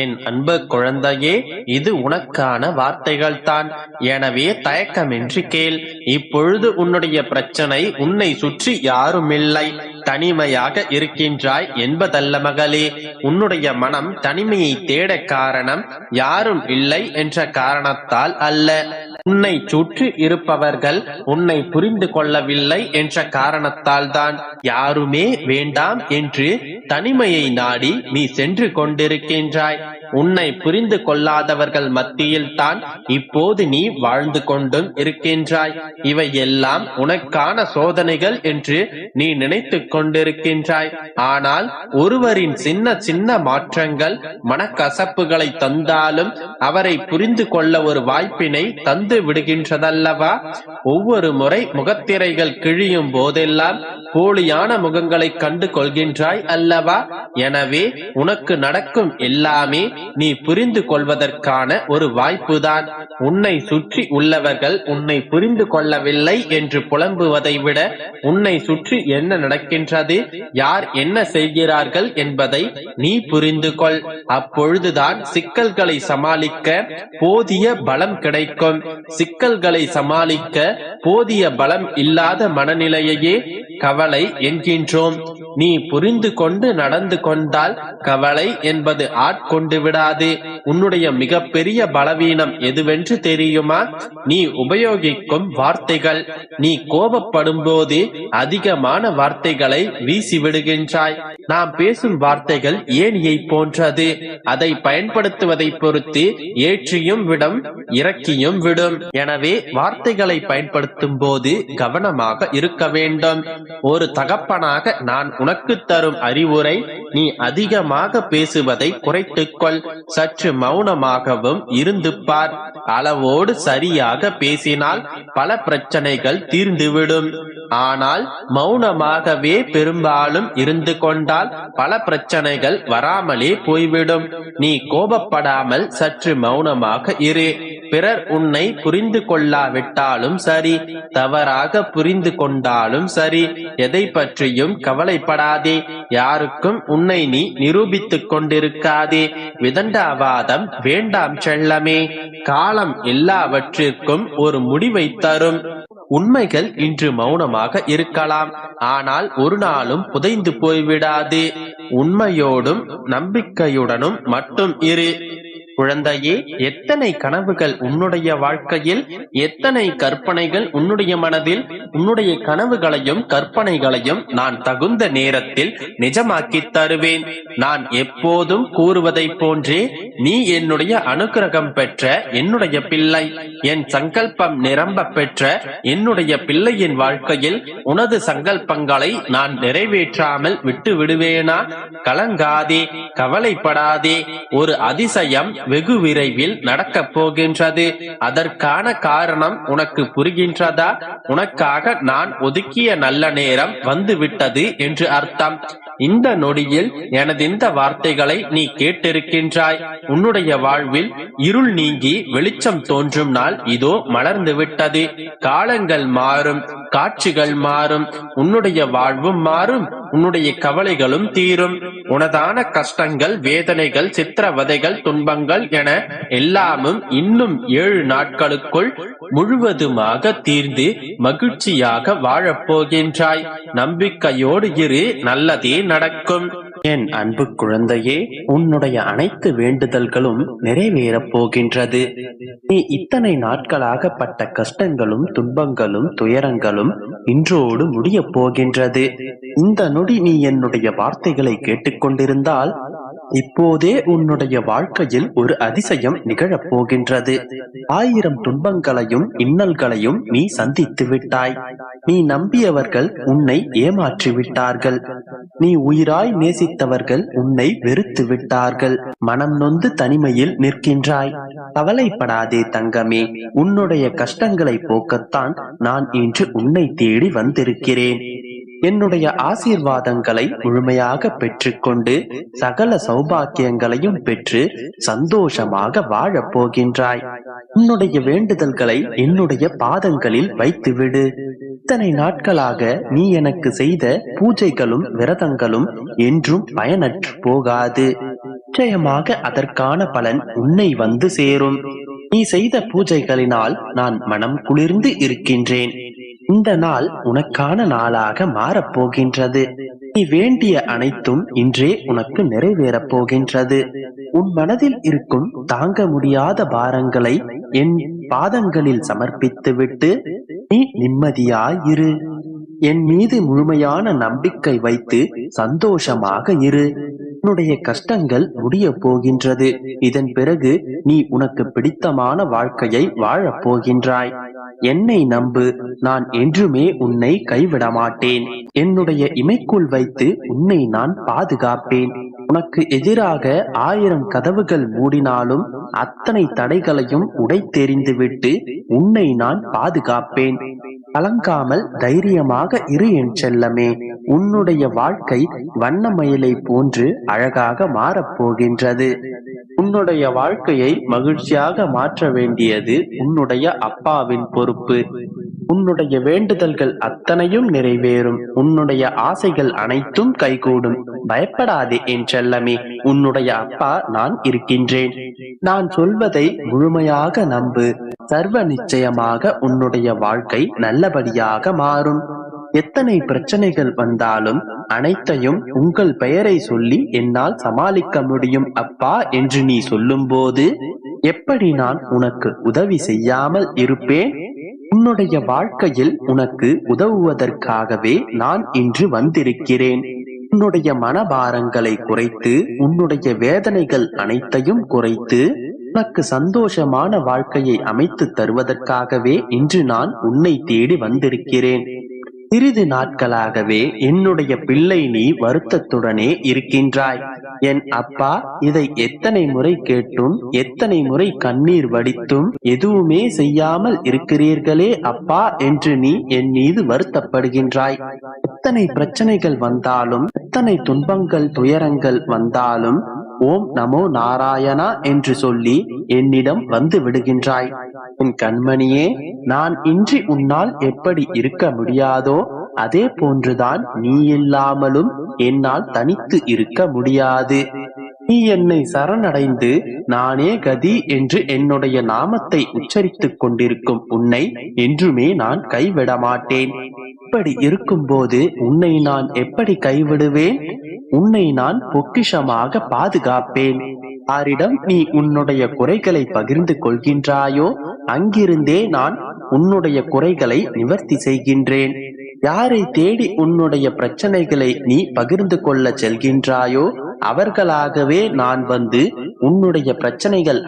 என் அன்பு குழந்தையே இது உனக்கான வார்த்தைகள் தான் எனவே தயக்கமின்றி கேள். இப்பொழுது உன்னுடைய பிரச்சனை உன்னை சுற்றி யாருமில்லை. தனிமையாக இருக்கின்றாய் என்பதல்ல மகளே. உன்னுடைய மனம் தனிமையை தேட காரணம் யாரும் இல்லை என்ற காரணத்தால் அல்ல. உன்னை சுற்றி இருப்பவர்கள் உன்னை புரிந்து கொள்ளவில்லை என்ற காரணத்தால் தான் யாருமே வேண்டாம் என்று தனிமையை நாடி நீ சென்று கொண்டிருக்கின்றாய். உன்னை புரிந்து கொள்ளாதவர்கள் மத்தியில் தான் இப்போது நீ வாழ்ந்து கொண்டும் இருக்கின்றாய். இவை எல்லாம் உனக்கான சோதனைகள் என்று நீ நினைத்துக் கொண்டிருக்கின்றாய். ஆனால் ஒருவரின் சின்ன சின்ன மாற்றங்கள் மனக்கசப்புகளை தந்தாலும் அவரை புரிந்து கொள்ள ஒரு வாய்ப்பினை தந்து வந்து விடுகின்றதல்லவா? ஒவ்வொரு முறை முகத்திரைகள் கிழியும் போதெல்லாம் போலியான முகங்களை கண்டு கொள்கின்றாய் அல்லவா? எனவே உனக்கு நடக்கும் எல்லாமே நீ புரிந்து கொள்வதற்கான ஒரு வாய்ப்புதான். உன்னை சுற்றி உள்ளவர்கள் உன்னை புரிந்து கொள்ளவில்லை என்று புலம்புவதை விட உன்னை சுற்றி என்ன நடக்கின்றது? யார் என்ன செய்கிறார்கள் என்பதை நீ புரிந்து கொள். அப்பொழுதுதான் சிக்கல்களை சமாளிக்க போதிய பலம் கிடைக்கும். சிக்கல்களை சமாளிக்க போதிய பலம் இல்லாத மனநிலையையே கவலை என்கின்றோம். நீ புரிந்து கொண்டு நடந்து கொண்டால் கவலை என்பது ஆட்கொண்டு விடாது. உன்னுடைய மிகப்பெரிய பலவீனம் எதுவென்று தெரியுமா? நீ உபயோகிக்கும் வார்த்தைகள் நீ கோபப்படும் போது அதிகமான வார்த்தைகளை வீசி விடுகின்றாய் நாம் பேசும் வார்த்தைகள் ஏணியை போன்றது. அதை பயன்படுத்துவதை பொறுத்து ஏற்றியும் விடும் இறக்கியும் விடும். எனவே வார்த்தைகளை பயன்படுத்தும் போது கவனமாக இருக்க வேண்டும். ஒரு தகப்பனாக நான் உனக்கு தரும் அறிவுரை நீ அதிகமாக பேசுவதை குறைத்துக்கொள். சற்று மௌனமாகவும் இருந்து பார் அளவோடு சரியாக பேசினால் பல பிரச்சனைகள் தீர்ந்துவிடும். ஆனால் மௌனமாகவே பெரும்பாலும் இருந்து கொண்டால் பல பிரச்சனைகள் வராமலே போய்விடும். நீ கோபப்படாமல் சற்று மௌனமாக இரு. பிறர் உன்னை புரிந்து கொள்ளாவிட்டாலும் சரி தவறாக புரிந்து கொண்டாலும் சரி எதை பற்றியும் கவலைப்படாதே. யாருக்கும் உன்னை நீ நிரூபித்துக் கொண்டிருக்காதே. விதண்டாவாதம் வேண்டாம் செல்லமே. காலம் எல்லாவற்றிற்கும் ஒரு முடிவை தரும். உண்மைகள் இன்று மௌனமாக இருக்கலாம். ஆனால் ஒரு நாளும் புதைந்து போய்விடாது. உண்மையோடும் நம்பிக்கையுடனும் மட்டும் இரு. குழந்தையே எத்தனை கனவுகள் உன்னுடைய வாழ்க்கையில் எத்தனை கற்பனைகள் உன்னுடைய மனதில் உன்னுடைய கனவுகளையும் கற்பனைகளையும் நான் தகுந்த நேரத்தில் நிஜமாக்கி தருவேன். நான் எப்போதும் கூறுவதை போன்றே நீ என்னுடைய அனுக்கிரகம் பெற்ற என்னுடைய பிள்ளை. என் சங்கல்பம் நிரம்ப பெற்ற என்னுடைய பிள்ளையின் வாழ்க்கையில் உனது சங்கல்பங்களை நான் நிறைவேற்றாமல் விட்டு விடுவேனா கலங்காதே கவலைப்படாதே. ஒரு அதிசயம் வெகு விரைவில் நடக்கப் போகின்றது. அதற்கான காரணம் உனக்கு புரிகின்றதா? உனக்காக நான் ஒதுக்கிய நல்ல நேரம் வந்து விட்டது என்று அர்த்தம். இந்த நொடியில் எனது இந்த வார்த்தைகளை நீ கேட்டிருக்கின்றாய். உன்னுடைய வாழ்வில் இருள் நீங்கி வெளிச்சம் தோன்றும் நாள் இதோ மலர்ந்து விட்டது காலங்கள் மாறும் காட்சிகள் மாறும் உன்னுடைய வாழ்வும் மாறும். உன்னுடைய கவலைகளும் தீரும். உனதான கஷ்டங்கள் வேதனைகள் சித்திரவதைகள் துன்பங்கள் என எல்லாமும் இன்னும் ஏழு நாட்களுக்குள் முழுவதுமாக தீர்ந்து மகிழ்ச்சியாக வாழப் போகின்றாய் நம்பிக்கையோடு இரு நல்லதே நடக்கும். என் அன்பு குழந்தையே உன்னுடைய அனைத்து வேண்டுதல்களும் நிறைவேறப் போகின்றது. நீ இத்தனை நாட்களாக பட்ட கஷ்டங்களும் துன்பங்களும் துயரங்களும் இன்றோடு முடியப் போகின்றது. இந்த நொடி நீ என்னுடைய வார்த்தைகளை கேட்டுக்கொண்டிருந்தால் இப்போதே உன்னுடைய வாழ்க்கையில் ஒரு அதிசயம் நிகழப் போகின்றது ஆயிரம் துன்பங்களையும் இன்னல்களையும் நீ சந்தித்து விட்டாய். நீ நம்பியவர்கள் உன்னை ஏமாற்றி விட்டார்கள். நீ உயிராய் நேசித்தவர்கள் உன்னை வெறுத்து விட்டார்கள். மனம் நொந்து தனிமையில் நிற்கின்றாய். கவலைப்படாதே தங்கமே உன்னுடைய கஷ்டங்களை போக்கத்தான் நான் இன்று உன்னை தேடி வந்திருக்கிறேன். என்னுடைய ஆசீர்வாதங்களை முழுமையாக பெற்றுக்கொண்டு சகல சௌபாக்கியங்களையும் பெற்று சந்தோஷமாக வாழப் போகின்றாய். உன்னுடைய வேண்டுதல்களை என்னுடைய பாதங்களில் வைத்துவிடு. இத்தனை நாட்களாக நீ எனக்கு செய்த பூஜைகளும் விரதங்களும் என்றும் பயனற்று போகாது. நிச்சயமாக அதற்கான பலன் உன்னை வந்து சேரும். நீ செய்த பூஜைகளினால் நான் மனம் குளிர்ந்து இருக்கின்றேன். இந்த நாள் உனக்கான நாளாக மாறப்போகின்றது. நீ வேண்டிய அனைத்தும் இன்றே உனக்கு நிறைவேறப் போகின்றது. உன் மனதில் இருக்கும் தாங்க முடியாத பாரங்களை என் பாதங்களில் சமர்ப்பித்துவிட்டு நீ நிம்மதியாயிரு என் மீது முழுமையான நம்பிக்கை வைத்து சந்தோஷமாக இரு. உன்னுடைய கஷ்டங்கள் முடிய போகின்றது. இதன் பிறகு நீ உனக்கு பிடித்தமான வாழ்க்கையை வாழப் போகின்றாய். என்னை நம்பு நான் என்றுமே உன்னை கைவிட மாட்டேன் என்னுடைய இமைக்குள் வைத்து உன்னை நான் பாதுகாப்பேன். உனக்கு எதிராக ஆயிரம் கதவுகள் மூடினாலும் அத்தனை தடைகளையும் உடைத்தெறிந்துவிட்டு உன்னை நான் பாதுகாப்பேன். கலங்காமல் தைரியமாக இரு என் செல்லமே உன்னுடைய வாழ்க்கை வண்ணமயிலை போன்று அழகாக மாறப்போகின்றது உன்னுடைய வாழ்க்கையை மகிழ்ச்சியாக மாற்ற வேண்டியது உன்னுடைய அப்பாவின் பொறுப்பு. உன்னுடைய வேண்டுதல்கள் அத்தனையும் நிறைவேறும். உன்னுடைய ஆசைகள் அனைத்தும் கைகூடும். பயப்படாதே என் செல்லமே உன்னுடைய அப்பா நான் இருக்கின்றேன். நான் சொல்வதை முழுமையாக நம்பு. சர்வ நிச்சயமாக உன்னுடைய வாழ்க்கை நல்லபடியாக மாறும். எத்தனை பிரச்சனைகள் வந்தாலும் அனைத்தையும் உங்கள் பெயரை சொல்லி என்னால் சமாளிக்க முடியும். அப்பா என்று நீ சொல்லும்போது எப்படி நான் உனக்கு உதவி செய்யாமல் இருப்பேன்? உன்னுடைய வாழ்க்கையில் உனக்கு உதவுவதற்காகவே நான் இன்று வந்திருக்கிறேன். உன்னுடைய மனபாரங்களை குறைத்து உன்னுடைய வேதனைகள் அனைத்தையும் குறைத்து உனக்கு சந்தோஷமான வாழ்க்கையை அமைத்து தருவதற்காகவே இன்று நான் உன்னை தேடி வந்திருக்கிறேன். சிறிது நாட்களாகவே என்னுடைய பிள்ளை நீ வருத்தத்துடனே இருக்கின்றாய். என் அப்பா இதை எத்தனை முறை கேட்டும் எத்தனை முறை கண்ணீர் வடித்தும் எதுவுமே செய்யாமல் இருக்கிறீர்களே அப்பா என்று நீ என் மீது வருத்தப்படுகின்றாய். எத்தனை பிரச்சனைகள் வந்தாலும் எத்தனை துன்பங்கள் துயரங்கள் வந்தாலும் ஓம் நமோ நாராயணா என்று சொல்லி என்னிடம் வந்து விடுகின்றாய். என் கண்மணியே நான் இன்றி உன்னால் எப்படி இருக்க முடியாதோ அதே போன்றுதான் நீ இல்லாமலும் என்னால் தனித்து இருக்க முடியாது. நீ என்னை சரணடைந்து நானே கதி என்று என்னுடைய நாமத்தை உச்சரித்துக் கொண்டிருக்கும் உன்னை என்றுமே நான் கைவிட மாட்டேன் இப்படி இருக்கும்போது உன்னை நான் எப்படி கைவிடுவேன்? உன்னை நான் பொக்கிஷமாக பாதுகாப்பேன். யாரிடம் நீ உன்னுடைய குறைகளை பகிர்ந்து கொள்கின்றாயோ அங்கிருந்தே நான் உன்னுடைய குறைகளை நிவர்த்தி செய்கின்றேன். யாரை தேடி உன்னுடைய பிரச்சனைகளை நீ பகிர்ந்து கொள்ள செல்கின்றாயோ அவர்களாகவே நான் வந்து உன்னுடைய பிரச்சனைகள்